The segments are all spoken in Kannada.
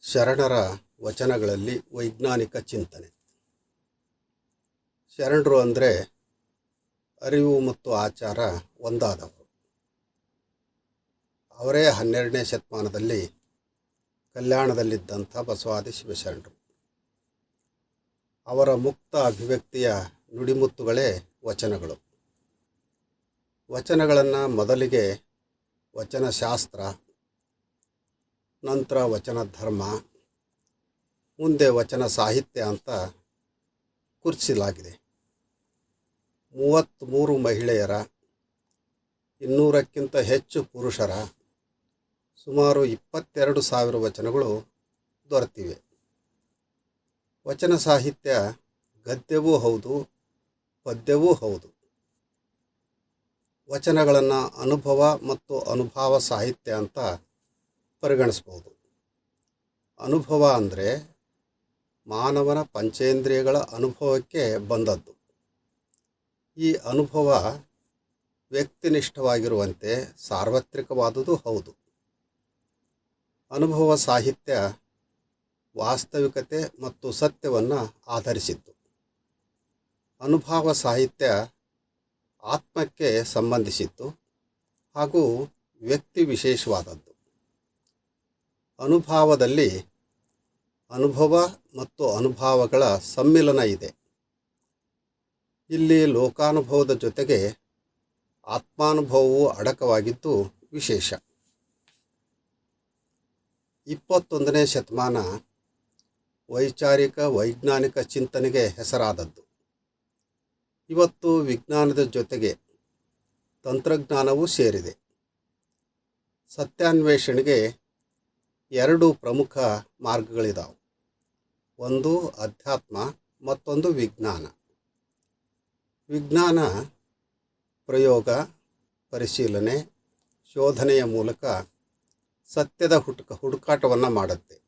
ಶರಣರ ವಚನಗಳಲ್ಲಿ ವೈಜ್ಞಾನಿಕ ಚಿಂತನೆ. ಶರಣರು ಅಂದರೆ ಅರಿವು ಮತ್ತು ಆಚಾರ ಒಂದಾದವರು. ಅವರೇ ಹನ್ನೆರಡನೇ ಶತಮಾನದಲ್ಲಿ ಕಲ್ಯಾಣದಲ್ಲಿದ್ದಂಥ ಬಸವಾದಿ ಶಿವಶರಣರು. ಅವರ ಮುಕ್ತ ಅಭಿವ್ಯಕ್ತಿಯ ನುಡಿಮುತ್ತುಗಳೇ ವಚನಗಳು. ವಚನಗಳನ್ನು ಮೊದಲಿಗೆ ವಚನಶಾಸ್ತ್ರ ನಂತರ ವಚನ ಧರ್ಮ, ಮುಂದೆ ವಚನ ಸಾಹಿತ್ಯ ಅಂತ ಕುರ್ಚಿಸಲಾಗಿದೆ ಮೂವತ್ತ್ಮೂರು ಮಹಿಳೆಯರ, ಇನ್ನೂರಕ್ಕಿಂತ ಹೆಚ್ಚು ಪುರುಷರ, ಸುಮಾರು ಇಪ್ಪತ್ತೆರಡು ಸಾವಿರ ವಚನಗಳು ದೊರೆತಿವೆ. ವಚನ ಸಾಹಿತ್ಯ ಗದ್ಯವೂ ಹೌದು, ಪದ್ಯವೂ ಹೌದು. ವಚನಗಳನ್ನು ಅನುಭವ ಮತ್ತು ಅನುಭಾವ ಸಾಹಿತ್ಯ ಅಂತ ಪರಿಗಣಿಸ್ಬೋದು. ಅನುಭವ ಅಂದರೆ ಮಾನವನ ಪಂಚೇಂದ್ರಿಯಗಳ ಅನುಭವಕ್ಕೆ ಬಂದದ್ದು. ಈ ಅನುಭವ ವ್ಯಕ್ತಿನಿಷ್ಠವಾಗಿರುವಂತೆ ಸಾರ್ವತ್ರಿಕವಾದುದು ಹೌದು. ಅನುಭವ ಸಾಹಿತ್ಯ ವಾಸ್ತವಿಕತೆ ಮತ್ತು ಸತ್ಯವನ್ನು ಆಧರಿಸಿತ್ತು ಅನುಭವ ಸಾಹಿತ್ಯ ಆತ್ಮಕ್ಕೆ ಸಂಬಂಧಿಸಿತ್ತು ಹಾಗೂ ವ್ಯಕ್ತಿ ವಿಶೇಷವಾದದ್ದು. ಅನುಭವದಲ್ಲಿ ಅನುಭವ ಮತ್ತು ಅನುಭವಗಳ ಸಮ್ಮಿಲನ ಇದೆ. ಇಲ್ಲಿ ಲೋಕಾನುಭವದ ಜೊತೆಗೆ ಆತ್ಮಾನುಭವವು ಅಡಕವಾಗಿದ್ದು ವಿಶೇಷ. ಇಪ್ಪತ್ತೊಂದನೇ ಶತಮಾನ ವೈಚಾರಿಕ ವೈಜ್ಞಾನಿಕ ಚಿಂತನೆಗೆ ಹೆಸರಾದದ್ದು. ಇವತ್ತು ವಿಜ್ಞಾನದ ಜೊತೆಗೆ ತಂತ್ರಜ್ಞಾನವೂ ಸೇರಿದೆ. ಸತ್ಯಾನ್ವೇಷಣೆಗೆ ಎರಡು ಪ್ರಮುಖ ಮಾರ್ಗಗಳಿದಾವೆ. ಒಂದು ಅಧ್ಯಾತ್ಮ, ಮತ್ತೊಂದು ವಿಜ್ಞಾನ. ವಿಜ್ಞಾನ ಪ್ರಯೋಗ, ಪರಿಶೀಲನೆ, ಶೋಧನೆಯ ಮೂಲಕ ಸತ್ಯದ ಹುಡುಕ ಹುಡುಕಾಟವನ್ನು ಮಾಡುತ್ತೆ.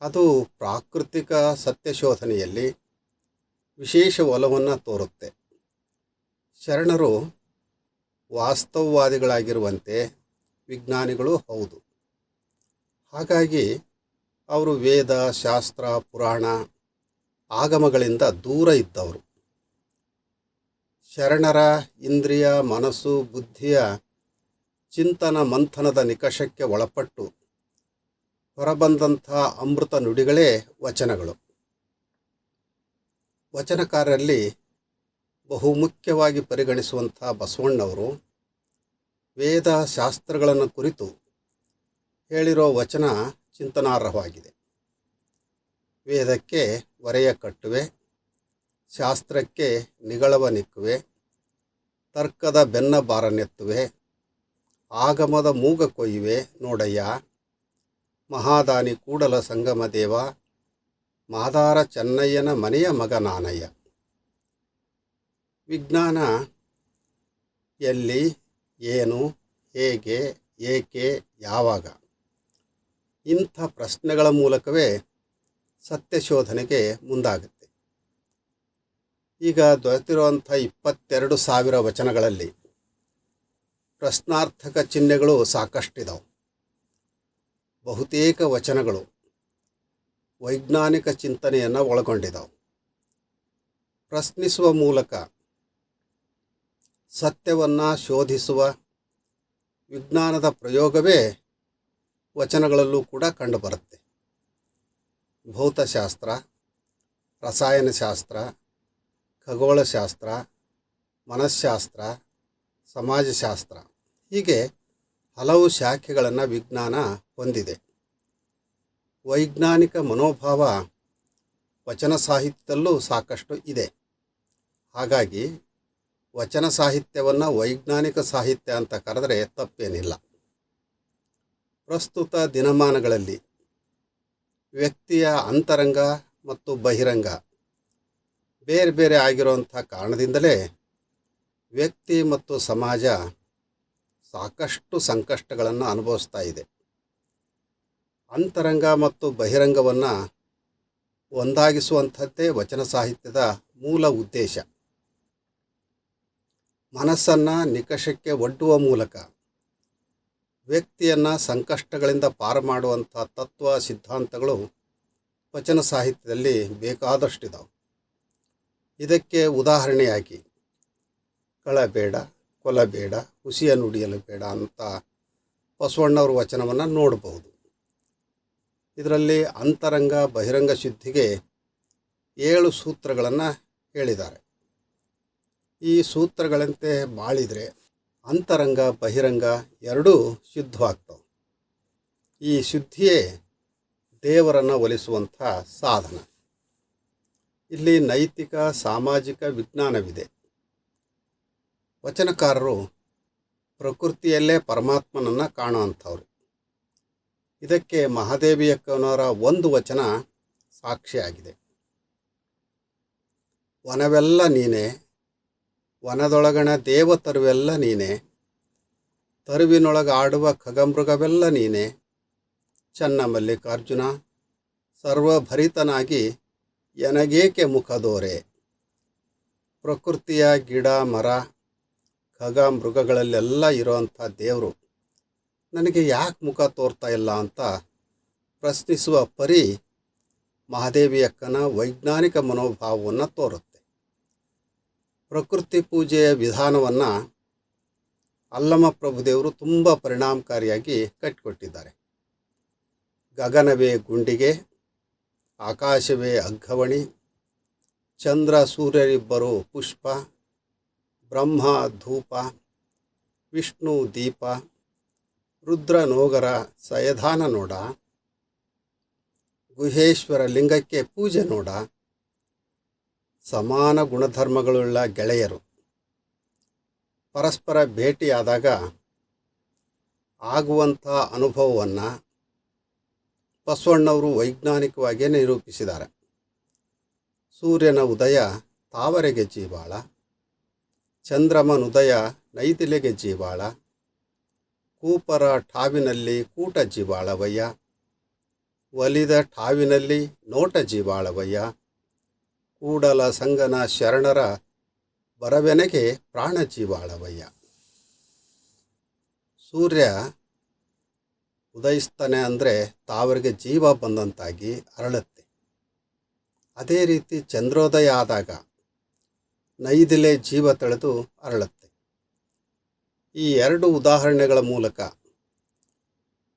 ಅದು ಪ್ರಾಕೃತಿಕ ಸತ್ಯ ಶೋಧನೆಯಲ್ಲಿ ವಿಶೇಷ ಒಲವನ್ನು ತೋರುತ್ತೆ. ಶರಣರು ವಾಸ್ತವವಾದಿಗಳಾಗಿರುವಂತೆ ವಿಜ್ಞಾನಿಗಳು ಹೌದು. ಹಾಗಾಗಿ ಅವರು ವೇದ, ಶಾಸ್ತ್ರ, ಪುರಾಣ ಆಗಮಗಳಿಂದ ದೂರ ಇದ್ದವರು. ಶರಣರ ಇಂದ್ರಿಯ, ಮನಸ್ಸು, ಬುದ್ಧಿಯ ಚಿಂತನ ಮಂಥನದ ನಿಕಷಕ್ಕೆ ಒಳಪಟ್ಟು ಹೊರಬಂದಂಥ ಅಮೃತ ನುಡಿಗಳೇ ವಚನಗಳು. ವಚನಕಾರರಲ್ಲಿ ಬಹುಮುಖ್ಯವಾಗಿ ಪರಿಗಣಿಸುವಂಥ ಬಸವಣ್ಣವರು ವೇದ, ಶಾಸ್ತ್ರಗಳನ್ನು ಕುರಿತು ಹೇಳಿರೋ ವಚನ ಚಿಂತನಾರ್ಹವಾಗಿದೆ. ವೇದಕ್ಕೆ ಹೊರೆಯ ಕಟ್ಟುವೆ, ಶಾಸ್ತ್ರಕ್ಕೆ ನಿಗಳವ ನಿಕ್ಕುವೆ, ತರ್ಕದ ಬೆನ್ನ ಬಾರನೆತ್ತುವೆ ಆಗಮದ ಮೂಗ ಕೊಯ್ಯುವೆ ನೋಡಯ್ಯ, ಮಹಾದಾನಿ ಕೂಡಲ ಸಂಗಮ ದೇವ, ಮಾದಾರ ಚೆನ್ನಯ್ಯನ ಮನೆಯ ಮಗ ನಾನಯ್ಯ. ವಿಜ್ಞಾನ ಎಲ್ಲಿ, ಏನು, ಹೇಗೆ, ಏಕೆ, ಯಾವಾಗ? ಇಂಥ ಪ್ರಶ್ನೆಗಳ ಮೂಲಕವೇ ಸತ್ಯ ಶೋಧನೆಗೆ ಮುಂದಾಗುತ್ತೆ. ಈಗ ದೊರೆತಿರುವಂಥ ಇಪ್ಪತ್ತೆರಡು ಸಾವಿರ ವಚನಗಳಲ್ಲಿ ಪ್ರಶ್ನಾರ್ಥಕ ಚಿಹ್ನೆಗಳು ಸಾಕಷ್ಟಿದಾವೆ. ಬಹುತೇಕ ವಚನಗಳು ವೈಜ್ಞಾನಿಕ ಚಿಂತನೆಯನ್ನು ಒಳಗೊಂಡಿದ್ದಾವೆ ಪ್ರಶ್ನಿಸುವ ಮೂಲಕ ಸತ್ಯವನ್ನು ಶೋಧಿಸುವ ವಿಜ್ಞಾನದ ಪ್ರಯೋಗವೇ ವಚನಗಳಲ್ಲೂ ಕೂಡ ಕಂಡುಬರುತ್ತೆ. ಭೌತಶಾಸ್ತ್ರ, ರಸಾಯನಶಾಸ್ತ್ರ, ಖಗೋಳಶಾಸ್ತ್ರ ಮನಃಶಾಸ್ತ್ರ ಸಮಾಜಶಾಸ್ತ್ರ ಹೀಗೆ ಹಲವು ಶಾಖೆಗಳನ್ನು ವಿಜ್ಞಾನ ಹೊಂದಿದೆ. ವೈಜ್ಞಾನಿಕ ಮನೋಭಾವ ವಚನ ಸಾಹಿತ್ಯದಲ್ಲೂ ಸಾಕಷ್ಟು ಇದೆ. ಹಾಗಾಗಿ ವಚನ ಸಾಹಿತ್ಯವನ್ನು ವೈಜ್ಞಾನಿಕ ಸಾಹಿತ್ಯ ಅಂತ ಕರೆದರೆ ತಪ್ಪೇನಿಲ್ಲ. ಪ್ರಸ್ತುತ ದಿನಮಾನಗಳಲ್ಲಿ ವ್ಯಕ್ತಿಯ ಅಂತರಂಗ ಮತ್ತು ಬಹಿರಂಗ ಬೇರೆ ಬೇರೆ ಆಗಿರುವಂಥ ಕಾರಣದಿಂದಲೇ ವ್ಯಕ್ತಿ ಮತ್ತು ಸಮಾಜ ಸಾಕಷ್ಟು ಸಂಕಷ್ಟಗಳನ್ನು ಅನುಭವಿಸ್ತಾ ಇದೆ. ಅಂತರಂಗ ಮತ್ತು ಬಹಿರಂಗವನ್ನು ಒಂದಾಗಿಸುವಂಥದ್ದೇ ವಚನ ಸಾಹಿತ್ಯದ ಮೂಲ ಉದ್ದೇಶ. ಮನಸ್ಸನ್ನು ನಿಕಷಕ್ಕೆ ಒಡ್ಡುವ ಮೂಲಕ ವ್ಯಕ್ತಿಯನ್ನು ಸಂಕಷ್ಟಗಳಿಂದ ಪಾರು ಮಾಡುವಂಥ ತತ್ವ, ಸಿದ್ಧಾಂತಗಳು ವಚನ ಸಾಹಿತ್ಯದಲ್ಲಿ ಬೇಕಾದಷ್ಟಿದಾವೆ. ಇದಕ್ಕೆ ಉದಾಹರಣೆಯಾಗಿ ಕಳಬೇಡ ಕೊಲಬೇಡ ಹುಸಿಯ ನುಡಿಯಲು ಬೇಡ ಅಂತ ಬಸವಣ್ಣವ್ರ ವಚನವನ್ನು ನೋಡಬಹುದು. ಇದರಲ್ಲಿ ಅಂತರಂಗ, ಬಹಿರಂಗ ಶುದ್ಧಿಗೆ ಏಳು ಸೂತ್ರಗಳನ್ನು ಹೇಳಿದ್ದಾರೆ. ಈ ಸೂತ್ರಗಳಂತೆ ಬಾಳಿದರೆ ಅಂತರಂಗ, ಬಹಿರಂಗ ಎರಡೂ ಶುದ್ಧವಾಗ್ತವೆ. ಈ ಶುದ್ಧಿಯೇ ದೇವರನ್ನು ಒಲಿಸುವಂಥ ಸಾಧನ. ಇಲ್ಲಿ ನೈತಿಕ, ಸಾಮಾಜಿಕ ವಿಜ್ಞಾನವಿದೆ. ವಚನಕಾರರು ಪ್ರಕೃತಿಯಲ್ಲೇ ಪರಮಾತ್ಮನನ್ನು ಕಾಣುವಂಥವ್ರು. ಇದಕ್ಕೆ ಮಹಾದೇವಿಯಕ್ಕನವರ ಒಂದು ವಚನ ಸಾಕ್ಷಿಯಾಗಿದೆ. ವನವೆಲ್ಲ ನೀನೇ ವನದೊಳಗಣ ದೇವತರುವೆಲ್ಲ ನೀನೇ. ತರುವಿನೊಳಗೆ ಆಡುವ ಖಗಮೃಗವೆಲ್ಲ ನೀನೇ. ಚನ್ನ ಮಲ್ಲಿಕಾರ್ಜುನ, ಸರ್ವಭರಿತನಾಗಿ ಎನಗೇಕೆ ಮುಖದೋರೆ? ಪ್ರಕೃತಿಯ ಗಿಡ, ಮರ ಖಗ ಮೃಗಗಳಲ್ಲೆಲ್ಲ ಇರೋವಂಥ ದೇವರು. ನನಗೆ ಯಾಕೆ ಮುಖ ತೋರ್ತಾ ಇಲ್ಲ ಅಂತ ಪ್ರಶ್ನಿಸುವ ಪರಿ ಮಹಾದೇವಿಯಕ್ಕನ ವೈಜ್ಞಾನಿಕ ಮನೋಭಾವವನ್ನು ತೋರುತ್ತೆ. ಪ್ರಕೃತಿ ಪೂಜೆಯ ವಿಧಾನವನ್ನು ಅಲ್ಲಮ ಪ್ರಭುದೇವರು ತುಂಬ ಪರಿಣಾಮಕಾರಿಯಾಗಿ ಕಟ್ಟಿಕೊಟ್ಟಿದ್ದಾರೆ ಗಗನವೇ ಗುಂಡಿಗೆ, ಆಕಾಶವೇ ಅಗ್ಗವಣಿ, ಚಂದ್ರ ಸೂರ್ಯರಿಬ್ಬರು ಪುಷ್ಪ, ಬ್ರಹ್ಮ ಧೂಪ, ವಿಷ್ಣು ದೀಪ, ರುದ್ರ ನೋಗರ ಸಯಧಾನ ನೋಡ ಗುಹೇಶ್ವರ ಲಿಂಗಕ್ಕೆ ಪೂಜೆ ನೋಡ ಸಮಾನ ಗುಣಧರ್ಮಗಳುಳ್ಳ ಗೆಳೆಯರು. ಪರಸ್ಪರ ಭೇಟಿಯಾದಾಗ ಆಗುವಂಥ ಅನುಭವವನ್ನು ಬಸವಣ್ಣವರು ವೈಜ್ಞಾನಿಕವಾಗಿಯೇ ನಿರೂಪಿಸಿದ್ದಾರೆ. ಸೂರ್ಯನ ಉದಯ ತಾವರೆಗೆ ಜೀವಾಳ ಚಂದ್ರಮನುದಯ ನೈದಿಲೆಗೆ ಜೀವಾಳ, ಕೂಪರ ಠಾವಿನಲ್ಲಿ ಕೂಟ ಜೀವಾಳವಯ್ಯ, ಒಲಿದ ಠಾವಿನಲ್ಲಿ ನೋಟ ಜೀವಾಳವಯ್ಯ ಕೂಡಲ ಸಂಗನ ಶರಣರ ಬರವೆನಗೆ ಪ್ರಾಣ ಜೀವಾಳವಯ್ಯ ಸೂರ್ಯ ಉದಯಿಸ್ತಾನೆ ಅಂದರೆ ತಾವರಿಗೆ ಜೀವ ಬಂದಂತಾಗಿ ಅರಳುತ್ತೆ. ಅದೇ ರೀತಿ ಚಂದ್ರೋದಯ ಆದಾಗ ನೈದಿಲೆ ಜೀವ ತಳೆದು ಅರಳುತ್ತೆ. ಈ ಎರಡು ಉದಾಹರಣೆಗಳ ಮೂಲಕ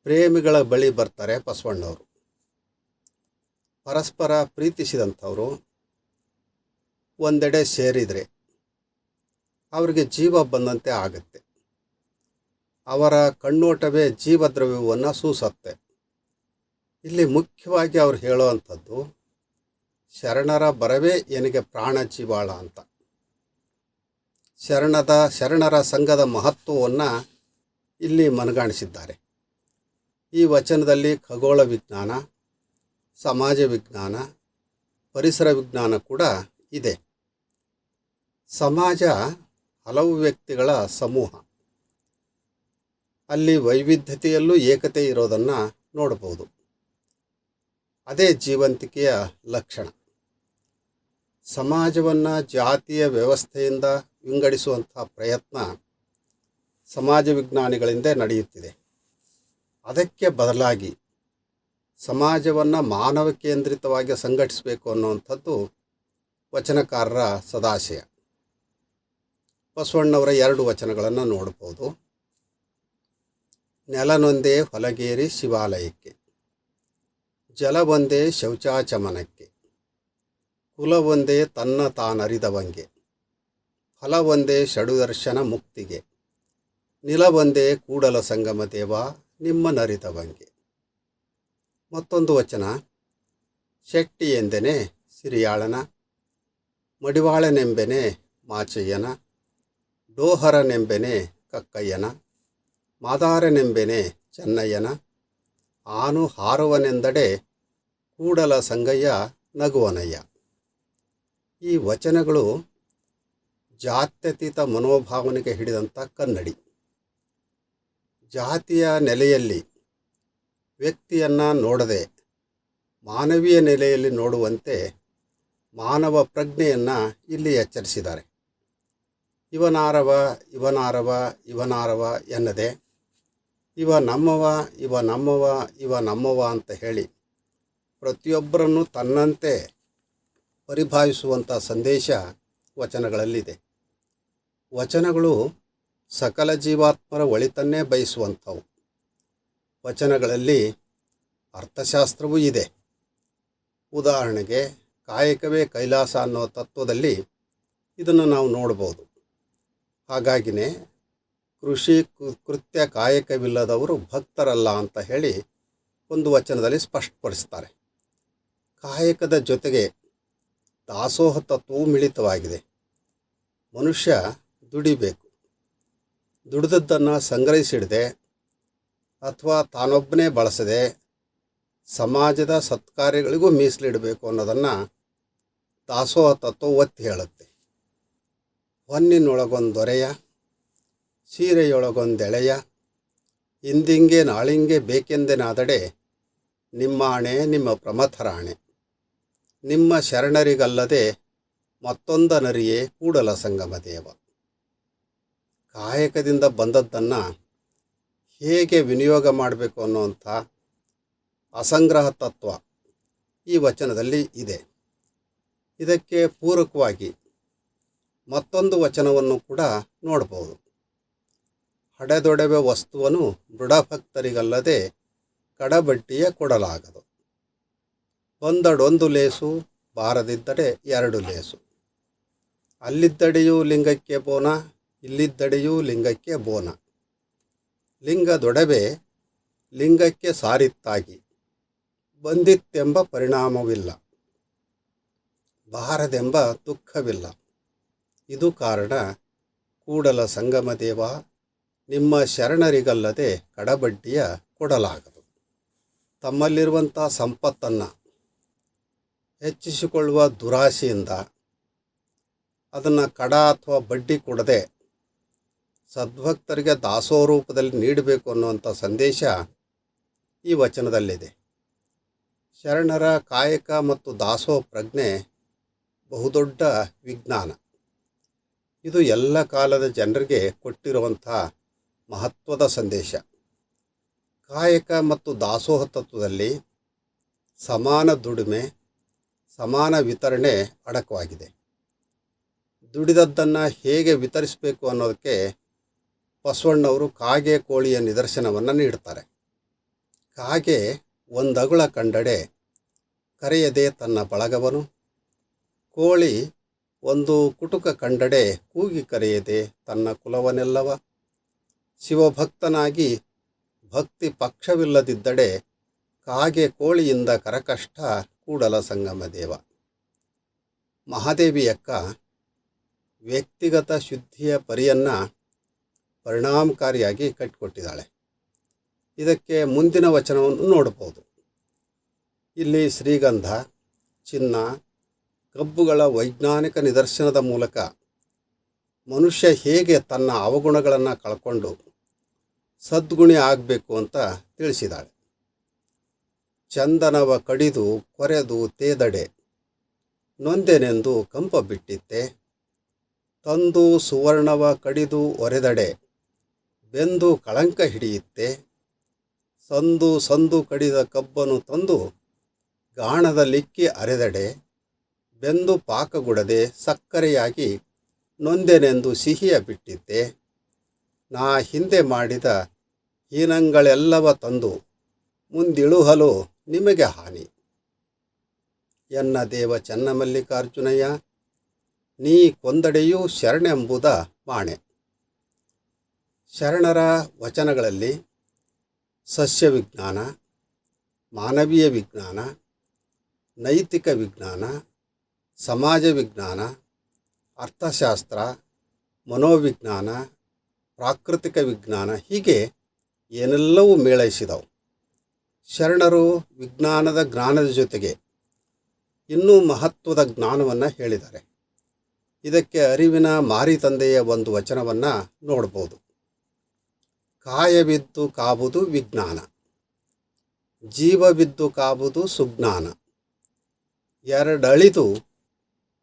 ಪ್ರೇಮಿಗಳ ಬಳಿ ಬರ್ತಾರೆ ಬಸವಣ್ಣವರು. ಪರಸ್ಪರ ಪ್ರೀತಿಸಿದಂಥವರು ಒಂದೆಡೆ ಸೇರಿದರೆ ಅವರಿಗೆ ಜೀವ ಬಂದಂತೆ ಆಗುತ್ತೆ. ಅವರ ಕಣ್ಣೋಟವೇ ಜೀವದ್ರವ್ಯವನ್ನು ಸೂಸತ್ತೆ. ಇಲ್ಲಿ ಮುಖ್ಯವಾಗಿ ಅವ್ರು ಹೇಳುವಂಥದ್ದು ಶರಣರ ಬರವೇ ಎನಗೆ ಪ್ರಾಣ ಜೀವಾಳ ಅಂತ. ಶರಣದ, ಶರಣರ ಸಂಘದ ಮಹತ್ವವನ್ನು ಇಲ್ಲಿ ಮನಗಾಣಿಸಿದ್ದಾರೆ. ಈ ವಚನದಲ್ಲಿ ಖಗೋಳ ವಿಜ್ಞಾನ, ಸಮಾಜ ವಿಜ್ಞಾನ, ಪರಿಸರ ವಿಜ್ಞಾನ ಕೂಡ ಇದೆ. ಸಮಾಜ ಹಲವು ವ್ಯಕ್ತಿಗಳ ಸಮೂಹ. ಅಲ್ಲಿ ವೈವಿಧ್ಯತೆಯಲ್ಲೂ ಏಕತೆ ಇರೋದನ್ನು ನೋಡಬಹುದು ಅದೇ ಜೀವಂತಿಕೆಯ ಲಕ್ಷಣ. ಸಮಾಜವನ್ನು ಜಾತಿಯ ವ್ಯವಸ್ಥೆಯಿಂದ ವಿಂಗಡಿಸುವಂಥ ಪ್ರಯತ್ನ ಸಮಾಜ ವಿಜ್ಞಾನಿಗಳಿಂದ ನಡೆಯುತ್ತಿದೆ. ಅದಕ್ಕೆ ಬದಲಾಗಿ ಸಮಾಜವನ್ನು ಮಾನವ ಕೇಂದ್ರಿತವಾಗಿ ಸಂಘಟಿಸಬೇಕು ಅನ್ನುವಂಥದ್ದು ವಚನಕಾರರ ಸದಾಶಯ. ಬಸವಣ್ಣವರ ಎರಡು ವಚನಗಳನ್ನು ನೋಡ್ಬೋದು. ನೆಲನೊಂದೇ ಹೊಲಗೇರಿ ಶಿವಾಲಯಕ್ಕೆ ಜಲವೊಂದೇ ಶೌಚಾಚಮನಕ್ಕೆ ಕುಲವೊಂದೇ ತನ್ನ ತಾನರಿದವಂಗೆ ಫಲವೊಂದೇ ಷಡುದರ್ಶನ ಮುಕ್ತಿಗೆ ನಿಲವೊಂದೇ ಕೂಡಲ ಸಂಗಮ ದೇವ ನಿಮ್ಮ ನರಿದವಂಗೆ. ಮತ್ತೊಂದು ವಚನ, ಶೆಟ್ಟಿ ಎಂದೆನೆ ಸಿರಿಯಾಳನ, ಮಡಿವಾಳನೆಂಬೆನೆ ಮಾಚಯ್ಯನ ಡೋಹರನೆಂಬೆನೆ ಕಕ್ಕಯ್ಯನ, ಮಾದಾರನೆಂಬೆನೆ ಚೆನ್ನಯ್ಯನ, ಆನು ಹಾರುವನೆಂದಡೆ ಕೂಡಲ ಸಂಗಯ್ಯ ನಗುವನಯ್ಯ. ಈ ವಚನಗಳು ಜಾತ್ಯತೀತ ಮನೋಭಾವನೆಗೆ ಹಿಡಿದಂಥ ಕನ್ನಡಿ. ಜಾತಿಯ ನೆಲೆಯಲ್ಲಿ ವ್ಯಕ್ತಿಯನ್ನು ನೋಡದೆ ಮಾನವೀಯ ನೆಲೆಯಲ್ಲಿ ನೋಡುವಂತೆ ಮಾನವ ಪ್ರಜ್ಞೆಯನ್ನು ಇಲ್ಲಿ ಎಚ್ಚರಿಸಿದ್ದಾರೆ. ಇವನಾರವ ಇವನಾರವ ಇವನಾರವ ಎನ್ನದೆ, ಇವ ನಮ್ಮವ ಇವ ನಮ್ಮವ ಇವ ನಮ್ಮವ ಅಂತ ಹೇಳಿ ಪ್ರತಿಯೊಬ್ಬರನ್ನು ತನ್ನಂತೆ ಪರಿಭಾವಿಸುವಂಥ ಸಂದೇಶ ವಚನಗಳಲ್ಲಿದೆ. ವಚನಗಳು ಸಕಲ ಜೀವಾತ್ಮರ ಒಳಿತನ್ನೇ ಬಯಸುವಂಥವು. ವಚನಗಳಲ್ಲಿ ಅರ್ಥಶಾಸ್ತ್ರವೂ ಇದೆ. ಉದಾಹರಣೆಗೆ ಕಾಯಕವೇ ಕೈಲಾಸ ಅನ್ನೋ ತತ್ವದಲ್ಲಿ ಇದನ್ನು ನಾವು ನೋಡ್ಬೋದು. ಹಾಗಾಗಿನೇ ಕೃಷಿ ಕೃತ್ಯ ಕಾಯಕವಿಲ್ಲದವರು ಭಕ್ತರಲ್ಲ ಅಂತ ಹೇಳಿ ಒಂದು ವಚನದಲ್ಲಿ ಸ್ಪಷ್ಟಪಡಿಸ್ತಾರೆ. ಕಾಯಕದ ಜೊತೆಗೆ ದಾಸೋಹ ತತ್ವವು ಮಿಳಿತವಾಗಿದೆ. ಮನುಷ್ಯ ದುಡಿಬೇಕು. ದುಡಿದದ್ದನ್ನು ಸಂಗ್ರಹಿಸಿಡದೆ ಅಥವಾ ತಾನೊಬ್ಬನೇ ಬಳಸದೆ ಸಮಾಜದ ಸತ್ಕಾರ್ಯಗಳಿಗೂ ಮೀಸಲಿಡಬೇಕು ಅನ್ನೋದನ್ನು ದಾಸೋಹ ತತ್ವ ಒತ್ತಿ ಹೇಳುತ್ತೆ. ಹೊನ್ನಿನೊಳಗೊಂದೊರೆಯ ಸೀರೆಯೊಳಗೊಂದೆಳೆಯ ಇಂದಿಂಗೆ ನಾಳಿಂಗೆ ಬೇಕೆಂದೆನಾದಡೆ ನಿಮ್ಮ ಆಣೆ ನಿಮ್ಮ ಪ್ರಮಥರಾಣೆ. ನಿಮ್ಮ ಶರಣರಿಗಲ್ಲದೆ ಮತ್ತೊಂದನರಿಯೇ ಕೂಡಲ ಸಂಗಮ ದೇವ. ಕಾಯಕದಿಂದ ಬಂದದ್ದನ್ನು ಹೇಗೆ ವಿನಿಯೋಗ ಮಾಡಬೇಕು ಅನ್ನುವಂಥ ಅಸಂಗ್ರಹ ತತ್ವ ಈ ವಚನದಲ್ಲಿ ಇದೆ. ಇದಕ್ಕೆ ಪೂರಕವಾಗಿ ಮತ್ತೊಂದು ವಚನವನ್ನು ಕೂಡ ನೋಡಬಹುದು. ಹಡೆದೊಡವೆ ವಸ್ತುವನ್ನು ದೃಢಭಕ್ತರಿಗಲ್ಲದೆ ಕಡಬಡ್ಡಿಯ ಕೊಡಲಾಗದು. ಒಂದಡೊಂದು ಲೇಸು ಬಾರದಿದ್ದರೆ ಎರಡು ಲೇಸು. ಅಲ್ಲಿದ್ದಡೆಯೂ ಲಿಂಗಕ್ಕೆ ಬೋನ, ಇಲ್ಲಿದ್ದಡೆಯೂ ಲಿಂಗಕ್ಕೆ ಬೋನ. ಲಿಂಗದೊಡವೆ ಲಿಂಗಕ್ಕೆ ಸಾರಿತ್ತಾಗಿ, ಬಂದಿತ್ತೆಂಬ ಪರಿಣಾಮವಿಲ್ಲ. ಬಾರದೆಂಬ ದುಃಖವಿಲ್ಲ. ಇದು ಕಾರಣ ಕೂಡಲ ಸಂಗಮ ದೇವ ನಿಮ್ಮ ಶರಣರಿಗಲ್ಲದೆ ಕಡಬಡ್ಡಿಯ ಕೊಡಲಾಗದು. ತಮ್ಮಲ್ಲಿರುವಂಥ ಸಂಪತ್ತನ್ನು ಹೆಚ್ಚಿಸಿಕೊಳ್ಳುವ ದುರಾಸೆಯಿಂದ ಅದನ್ನು ಕಡ ಅಥವಾ ಬಡ್ಡಿ ಕೊಡದೆ ಸದ್ಭಕ್ತರಿಗೆ ದಾಸೋ ರೂಪದಲ್ಲಿ ನೀಡಬೇಕು ಅನ್ನುವಂಥ ಸಂದೇಶ ಈ ವಚನದಲ್ಲಿದೆ. ಶರಣರ ಕಾಯಕ ಮತ್ತು ದಾಸೋ ಪ್ರಜ್ಞೆ ಬಹುದೊಡ್ಡ ವಿಜ್ಞಾನ. ಇದು ಎಲ್ಲ ಕಾಲದ ಜನರಿಗೆ ಕೊಟ್ಟಿರುವಂಥ ಮಹತ್ವದ ಸಂದೇಶ. ಕಾಯಕ ಮತ್ತು ದಾಸೋಹ ತತ್ವದಲ್ಲಿ ಸಮಾನ ದುಡಿಮೆ, ಸಮಾನ ವಿತರಣೆ ಅಡಕವಾಗಿದೆ. ದುಡಿದದ್ದನ್ನು ಹೇಗೆ ವಿತರಿಸಬೇಕು ಅನ್ನೋದಕ್ಕೆ ಬಸವಣ್ಣವರು ಕಾಗೆ ಕೋಳಿಯ ನಿದರ್ಶನವನ್ನು ನೀಡ್ತಾರೆ. ಕಾಗೆ ಒಂದಗುಳ ಕಂಡಡೆ ಕರೆಯದೆ ತನ್ನ ಬಳಗವನು. ಕೋಳಿ ಒಂದು ಕುಟುಕ ಕಂಡಡೆ ಕೂಗಿ ಕರೆಯದೆ ತನ್ನ ಕುಲವನೆಲ್ಲವ ಶಿವಭಕ್ತನಾಗಿ ಭಕ್ತಿ ಪಕ್ಷವಿಲ್ಲದಿದ್ದಡೆ ಕಾಗೆ ಕೋಳಿಯಿಂದ ಕರಕಷ್ಟ ಕೂಡಲ ಸಂಗಮ ದೇವ. ಮಹಾದೇವಿಯಕ್ಕ ವ್ಯಕ್ತಿಗತ ಶುದ್ಧಿಯ ಪರಿಯನ್ನು ಪರಿಣಾಮಕಾರಿಯಾಗಿ ಕಟ್ಟಿಕೊಟ್ಟಿದ್ದಾಳೆ. ಇದಕ್ಕೆ ಮುಂದಿನ ವಚನವನ್ನು ನೋಡಬಹುದು. ಇಲ್ಲಿ ಶ್ರೀಗಂಧ, ಚಿನ್ನ ಕಬ್ಬುಗಳ ವೈಜ್ಞಾನಿಕ ನಿದರ್ಶನದ ಮೂಲಕ ಮನುಷ್ಯ ಹೇಗೆ ತನ್ನ ಅವಗುಣಗಳನ್ನು ಕಳ್ಕೊಂಡು ಸದ್ಗುಣಿ ಆಗಬೇಕು ಅಂತ ತಿಳಿಸಿದಾಳೆ. ಚಂದನವ ಕಡಿದು ಕೊರೆದು ತೇದಡೆ, ನೊಂದೆನೆಂದು ಕಂಪ ಬಿಟ್ಟಿತ್ತೆ. ತಂದು ಸುವರ್ಣವ ಕಡಿದು ಒರೆದಡೆ, ಬೆಂದು ಕಳಂಕ ಹಿಡಿಯುತ್ತೆ. ಸಂದು ಸಂದು ಕಡಿದ ಕಬ್ಬನ್ನು ತಂದು ಗಾಣದಲ್ಲಿಕ್ಕಿ ಅರೆದಡೆ ಬೆಂದು ಪಾಕಗೊಡದೆ ಸಕ್ಕರೆಯಾಗಿ ನೊಂದೆನೆಂದು ಸಿಹಿಯ ಬಿಟ್ಟಿದ್ದೆ. ನಾ ಹಿಂದೆ ಮಾಡಿದ ಹೀನಂಗಳೆಲ್ಲವ ತಂದು ಮುಂದಿಳುಹಲು ನಿಮಗೆ ಹಾನಿ. ಎನ್ನ ದೇವ ಚನ್ನಮಲ್ಲಿಕಾರ್ಜುನಯ್ಯ, ನೀ ಕೊಂದಡೆಯೂ ಶರಣೆಂಬುದ ಮಾಣೆ. ಶರಣರ ವಚನಗಳಲ್ಲಿ ಸಸ್ಯ ವಿಜ್ಞಾನ ಮಾನವೀಯ ವಿಜ್ಞಾನ, ನೈತಿಕ ವಿಜ್ಞಾನ ಸಮಾಜ ವಿಜ್ಞಾನ ಅರ್ಥಶಾಸ್ತ್ರ, ಮನೋವಿಜ್ಞಾನ, ಪ್ರಾಕೃತಿಕ ವಿಜ್ಞಾನ ಹೀಗೆ ಏನೆಲ್ಲವೂ ಮೇಳೈಸಿದವು. ಶರಣರು ವಿಜ್ಞಾನದ ಜ್ಞಾನದ ಜೊತೆಗೆ ಇನ್ನೂ ಮಹತ್ವದ ಜ್ಞಾನವನ್ನು ಹೇಳಿದ್ದಾರೆ. ಇದಕ್ಕೆ ಅರಿವಿನ ಮಾರಿ ತಂದೆಯ ಒಂದು ವಚನವನ್ನು ನೋಡ್ಬೋದು. ಕಾಯವಿದ್ದು ಕಾಬುದು ವಿಜ್ಞಾನ ಜೀವವಿದ್ದು ಕಾಬುದು ಸುಜ್ಞಾನ. ಎರಡಳಿದು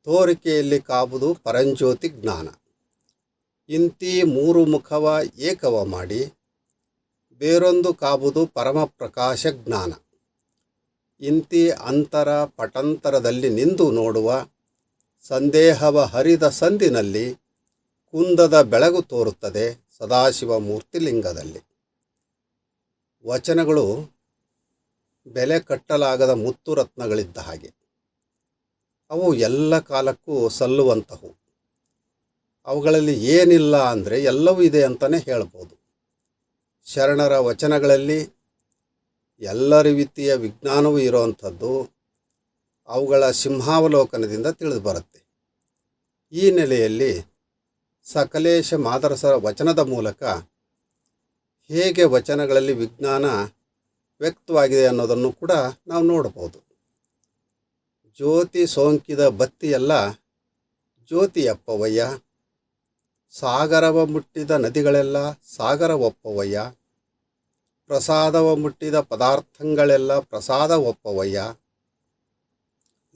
ತೋರಿಕೆಯಲ್ಲಿ ಕಾಬುದು ಪರಂಜ್ಯೋತಿ ಜ್ಞಾನ. ಇಂತಿ ಮೂರು ಮುಖವ ಏಕವ ಮಾಡಿ, ಬೇರೊಂದು ಕಾಬುದು ಪರಮ ಪ್ರಕಾಶ ಜ್ಞಾನ. ಇಂತಿ ಅಂತರ ಪಟಂತರದಲ್ಲಿ ನಿಂದು ನೋಡುವ, ಸಂದೇಹವ ಹರಿದ ಸಂದಿನಲ್ಲಿ ಕುಂದದ ಬೆಳಗು ತೋರುತ್ತದೆ ಸದಾಶಿವ ಮೂರ್ತಿಲಿಂಗದಲ್ಲಿ ವಚನಗಳು ಬೆಲೆ ಕಟ್ಟಲಾಗದ ಮುತ್ತು ರತ್ನಗಳಿದ್ದ ಹಾಗೆ. ಅವು ಎಲ್ಲ ಕಾಲಕ್ಕೂ ಸಲ್ಲುವಂತಹವು. ಅವುಗಳಲ್ಲಿ ಏನಿಲ್ಲ ಅಂದರೆ ಎಲ್ಲವೂ ಇದೆ ಅಂತಲೇ ಹೇಳ್ಬೋದು. ಶರಣರ ವಚನಗಳಲ್ಲಿ ಎಲ್ಲ ರೀತಿಯ ವಿಜ್ಞಾನವೂ ಇರುವಂಥದ್ದು ಅವುಗಳ ಸಿಂಹಾವಲೋಕನದಿಂದ ತಿಳಿದು ಬರುತ್ತೆ ಈ ನೆಲೆಯಲ್ಲಿ ಸಕಲೇಶ ಮಾದರಸರ ವಚನದ ಮೂಲಕ ಹೇಗೆ ವಚನಗಳಲ್ಲಿ ವಿಜ್ಞಾನ ವ್ಯಕ್ತವಾಗಿದೆ ಅನ್ನೋದನ್ನು ಕೂಡ ನಾವು ನೋಡಬಹುದು. ಜ್ಯೋತಿ ಸೋಂಕಿದ ಬತ್ತಿಯೆಲ್ಲ ಜ್ಯೋತಿಯಪ್ಪವಯ್ಯ ಸಾಗರವ ಮುಟ್ಟಿದ ನದಿಗಳೆಲ್ಲ ಸಾಗರವಪ್ಪವಯ್ಯ ಪ್ರಸಾದವ ಮುಟ್ಟಿದ ಪದಾರ್ಥಗಳೆಲ್ಲ ಪ್ರಸಾದ ಒಪ್ಪವಯ್ಯ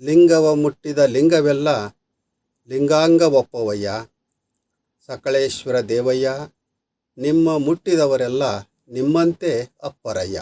ಲಿಂಗವ ಮುಟ್ಟಿದ ಲಿಂಗವೆಲ್ಲ ಲಿಂಗಾಂಗ ಒಪ್ಪವಯ್ಯ ಸಕಳೇಶ್ವರ ದೇವಯ್ಯ, ನಿಮ್ಮ ಮುಟ್ಟಿದವರೆಲ್ಲ ನಿಮ್ಮಂತೆ ಅಪ್ಪರಯ್ಯ.